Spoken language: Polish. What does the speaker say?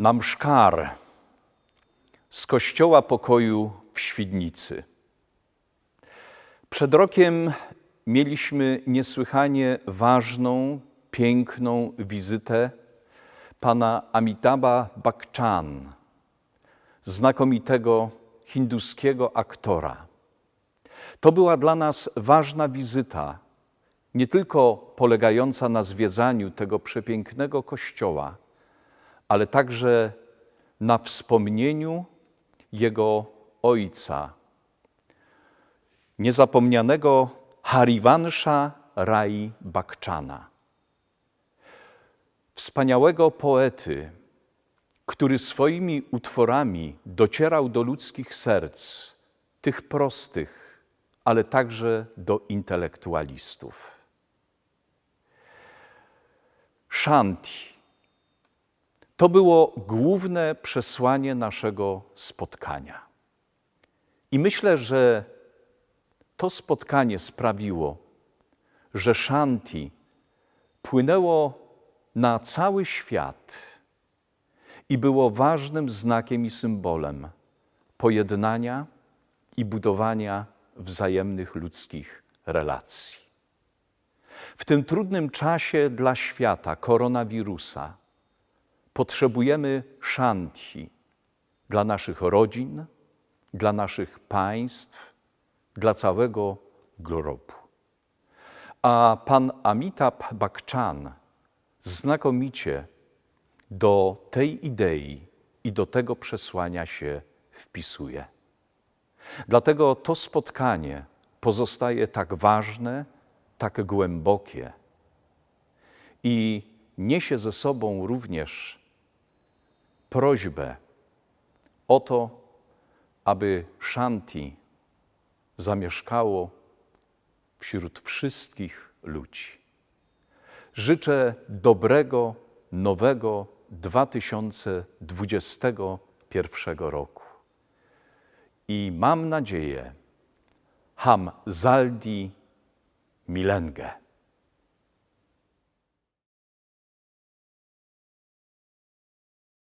na mszkar z Kościoła Pokoju w Świdnicy. Przed rokiem mieliśmy niesłychanie ważną, piękną wizytę pana Amitabha Bachchan, znakomitego hinduskiego aktora. To była dla nas ważna wizyta, nie tylko polegająca na zwiedzaniu tego przepięknego kościoła, ale także na wspomnieniu jego ojca, niezapomnianego Harivansha Rai Bachchana. Wspaniałego poety, który swoimi utworami docierał do ludzkich serc, tych prostych, ale także do intelektualistów. Shanti to było główne przesłanie naszego spotkania. I myślę, że to spotkanie sprawiło, że Shanti płynęło na cały świat i było ważnym znakiem i symbolem pojednania i budowania wzajemnych ludzkich relacji. W tym trudnym czasie dla świata koronawirusa potrzebujemy szanti dla naszych rodzin, dla naszych państw, dla całego globu. A pan Amitabh Bachchan znakomicie do tej idei i do tego przesłania się wpisuje. Dlatego to spotkanie pozostaje tak ważne, tak głębokie i niesie ze sobą również prośbę o to, aby Shanti zamieszkało wśród wszystkich ludzi. Życzę dobrego, nowego 2021 roku. I mam nadzieję, Ham Zaldi Milenge.